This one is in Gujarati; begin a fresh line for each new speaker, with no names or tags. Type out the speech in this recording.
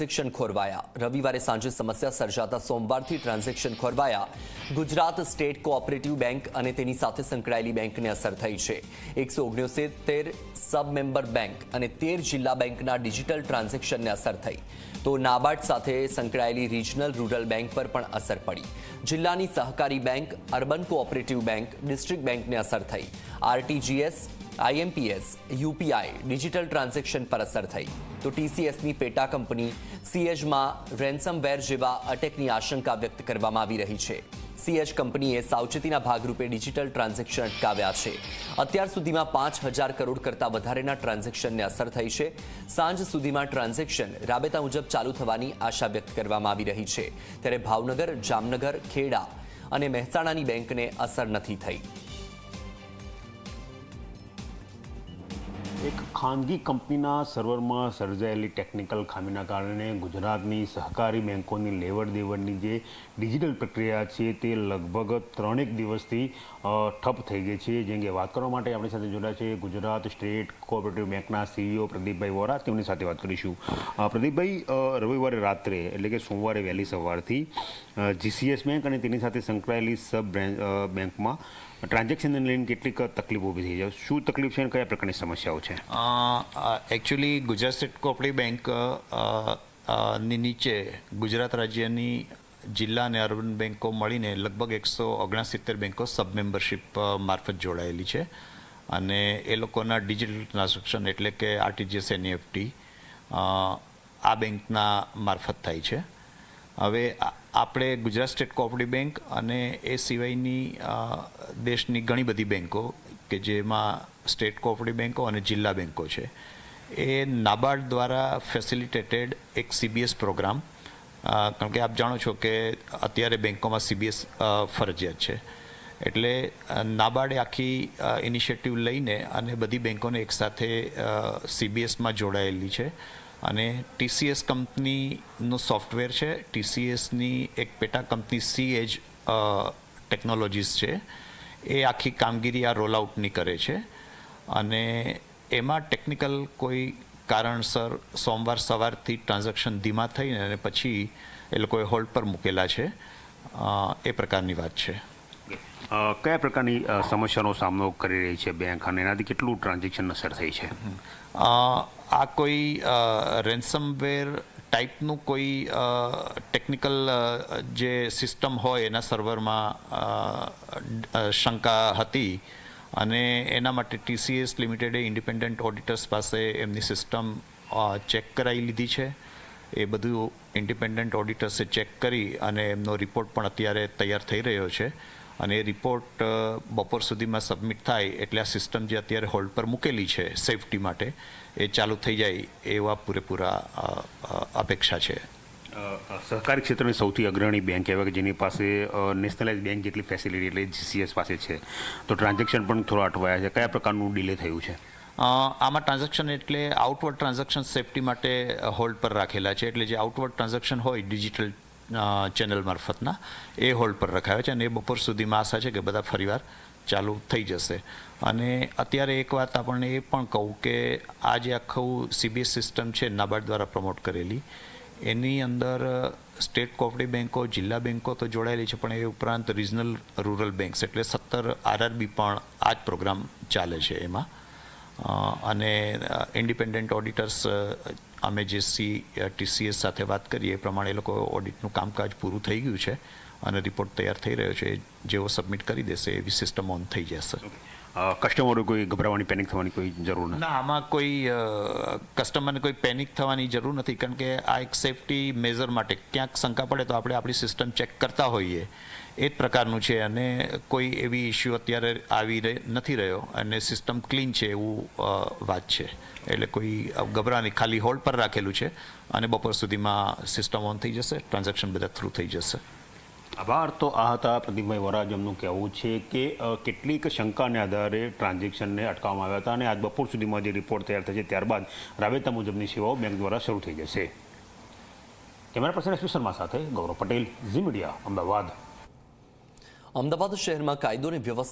ટ્રાન્ઝેક્શન ખોરવાયા. રવિવારે સાંજે સમસ્યા સર્જાતા સોમવારથી ટ્રાન્ઝેક્શન ખોરવાયા. ગુજરાત સ્ટેટ કોઓપરેટિવ બેંક અને તેની સાથે સંકળાયેલી બેંકને અસર થઈ છે. એકસો ઓગણસિત્તેર સબ મેમ્બર બેંક અને તેર જિલ્લા બેંકના ડિજિટલ ટ્રાન્ઝેક્શનને અસર થઈ. તો નાબાર્ડ સાથે સંકળાયેલી રિજનલ રૂરલ બેંક પર પણ અસર પડી. જિલ્લાની સહકારી bank, urban cooperative bank, district બેંકને અસર થઈ. RTGS IMPS, UPI, digital transaction પર અસર થઈ. તો ટીસીએસની પેટા કંપની સીએજમાં રેન્સમવેર જેવા અટેકની આશંકા વ્યક્ત કરવામાં આવી રહી છે. સીએચ કંપનીએ સાવચેતીના ભાગરૂપે ડિજિટલ ટ્રાન્ઝેક્શન અટકાવ્યા છે. અત્યાર સુધીમાં પાંચ હજાર કરોડ કરતાં વધારેના ટ્રાન્ઝેક્શનને અસર થઈ છે. સાંજ સુધીમાં ટ્રાન્ઝેક્શન રાબેતા મુજબ ચાલુ થવાની આશા વ્યક્ત કરવામાં આવી રહી છે. ત્યારે ભાવનગર, જામનગર, ખેડા અને મહેસાણાની બેંકને અસર નથી થઈ.
એક ખાનગી કંપનીના સર્વરમાં સર્જાયેલી ટેકનિકલ ખામીના કારણે ગુજરાતની સહકારી બેંકોની લેવડ દેવડની જે ડિજિટલ પ્રક્રિયા છે તે લગભગ ત્રણેક દિવસથી ઠપ થઈ ગઈ છે. જેમ કે વાત કરવા માટે આપણી સાથે જોડાયા છે ગુજરાત સ્ટેટ કોઓપરેટિવ બેંકના સીઈઓ પ્રદીપભાઈ વોરા. તેમની સાથે વાત કરીશું. પ્રદીપભાઈ રવિવારે રાત્રે, એટલે કે સોમવારે વહેલી સવારથી જીસીએસ બેંક અને તેની સાથે સંકળાયેલી સબ બેંકમાં ટ્રાન્ઝેક્શનને લઈને કેટલીક તકલીફો ઊભી થઈ જાય શું તકલીફ છે અને કયા પ્રકારની સમસ્યાઓ છે?
એકચ્યુઅલી ગુજરાત સ્ટેટ કોઓપરેટિવ બેંકની નીચે ગુજરાત રાજ્યની જિલ્લા અને અર્બન બેંકો મળીને લગભગ એકસો ઓગણસિત્તેર બેંકો સબ મેમ્બરશિપ મારફત જોડાયેલી છે. અને એ લોકોના ડિજિટલ ટ્રાન્ઝેક્શન એટલે કે આરટીજીએસ એનઈએફટી આ બેંકના મારફત થાય છે. હવે આપણે ગુજરાત સ્ટેટ કોઓપરેટિવ બેંક અને એ સિવાયની દેશની ઘણી બધી બેંકો કે જેમાં સ્ટેટ કોઓપરેટિવ બેન્કો અને જિલ્લા બેન્કો છે. એ નાબાર્ડ દ્વારા ફેસિલિટેટેડ એક સીબીએસ પ્રોગ્રામ. કારણ કે આપ જાણો છો કે અત્યારે બેંકોમાં સીબીએસ ફરજિયાત છે. એટલે નાબાર્ડે આખી ઇનિશિયેટિવ લઈને અને બધી બેન્કોને એકસાથે સીબીએસમાં જોડાયેલી છે. અને ટીસીએસ કંપનીનું સોફ્ટવેર છે. ટીસીએસની એક પેટા કંપની સી એજ ટેકનોલોજીસ છે. એ આખી કામગીરી આ રોલ આઉટની કરે છે. અને એમાં ટેકનિકલ કોઈ કારણસર સોમવાર સવારથી ટ્રાન્ઝેક્શન ધીમા થઈને અને પછી એ લોકોએ હોલ્ડ પર મૂકેલા છે. એ પ્રકારની વાત છે.
કયા પ્રકારની સમસ્યાનો સામનો કરી રહી છે બેંક અને એનાથી કેટલું ટ્રાન્ઝેક્શન અસર થઈ છે?
આ કોઈ રેન્સમવેર ટાઈપનું કોઈ ટેકનિકલ જે સિસ્ટમ હોય એના સર્વરમાં શંકા હતી અને એના માટે ટીસીએસ લિમિટેડે ઇન્ડિપેન્ડન્ટ ઓડિટર્સ પાસે એમની સિસ્ટમ ચેક કરાવી લીધી છે. એ બધું ઇન્ડિપેન્ડન્ટ ઓડિટર્સે ચેક કરી અને એમનો રિપોર્ટ પણ અત્યારે તૈયાર થઈ રહ્યો છે. અને એ રિપોર્ટ બપોર સુધીમાં સબમિટ થાય એટલે આ સિસ્ટમ જે અત્યારે હોલ્ડ પર મૂકેલી છે સેફટી માટે એ ચાલુ થઈ જાય એવા પૂરેપૂરા અપેક્ષા છે.
સહકારી ક્ષેત્રની સૌથી અગ્રણી બેંક કહેવાય કે જેની પાસે નેશનલાઇઝ બેંક જેટલી ફેસિલિટી એટલે જીસીએસ પાસે છે. તો ટ્રાન્ઝેક્શન પણ થોડા અટવાયા છે. કયા પ્રકારનું ડિલે થયું છે?
આમાં ટ્રાન્ઝેક્શન એટલે આઉટવર્ડ ટ્રાન્ઝેક્શન સેફટી માટે હોલ્ડ પર રાખેલા છે. એટલે જે આઉટવર્ડ ટ્રાન્ઝેક્શન હોય ડિજિટલ ચેનલ મારફતના એ હોલ્ડ પર રખાયો છે અને એ બપોર સુધીમાં આશા છે કે બધા ફરીવાર ચાલુ થઈ જશે. અને અત્યારે એક વાત આપણને એ પણ કહું કે આ જે આખું સીબીએસ સિસ્ટમ છે, નાબાર્ડ દ્વારા પ્રમોટ કરેલી, એની અંદર સ્ટેટ કોઓપરેટિવ બેન્કો જિલ્લા બેન્કો તો જોડાયેલી છે, પણ એ ઉપરાંત રિજનલ રૂરલ બેન્ક્સ એટલે સત્તર આરઆરબી પણ આ જ પ્રોગ્રામ ચાલે છે એમાં. અને ઇન્ડિપેન્ડન્ટ ઓડિટર્સ અમે જે સી ટીસીએસ સાથે વાત કરીએ એ પ્રમાણે એ લોકો ઓડિટનું કામકાજ પૂરું થઈ ગયું છે અને રિપોર્ટ તૈયાર થઈ રહ્યો છે. જેઓ સબમિટ કરી દેશે એવી સિસ્ટમ ઓન થઈ જશે.
કસ્ટમરો કોઈ ગભરાવાની પેનિક થવાની કોઈ જરૂર નથી?
ના, આમાં કોઈ કસ્ટમરને કોઈ પેનિક થવાની જરૂર નથી. કારણ કે આ એક સેફટી મેઝર માટે ક્યાંક શંકા પડે તો આપણે આપણી સિસ્ટમ ચેક કરતા હોઈએ. એ જ પ્રકારનું છે. અને કોઈ એવી ઇસ્યુ અત્યારે આવી નથી રહ્યો. અને સિસ્ટમ ક્લીન છે એવું વાત છે. એટલે કોઈ ગભરાની ખાલી હોલ્ડ પર રાખેલું છે. અને બપોર સુધીમાં સિસ્ટમ ઓન થઈ જશે ટ્રાન્ઝેક્શન બધા થ્રુ થઈ જશે.
આભાર. આ હતા પ્રદીપભાઈ વરાજ એમનું કહેવું છે કે કેટલીક શંકાને આધારે ટ્રાન્ઝેક્શનને અટકાવવામાં આવ્યા હતા અને આજ બપોર સુધીમાં જે રિપોર્ટ તૈયાર થશે ત્યારબાદ રાબેતા મુજબની સેવાઓ બેંક દ્વારા શરૂ થઈ જશે. કેમેરા પર્સન એસપી શર્મા સાથે ગૌરવ પટેલ, ઝી મીડિયા, અમદાવાદ.
અમદાવાદ શહેરમાં કાયદો અને વ્યવસ્થા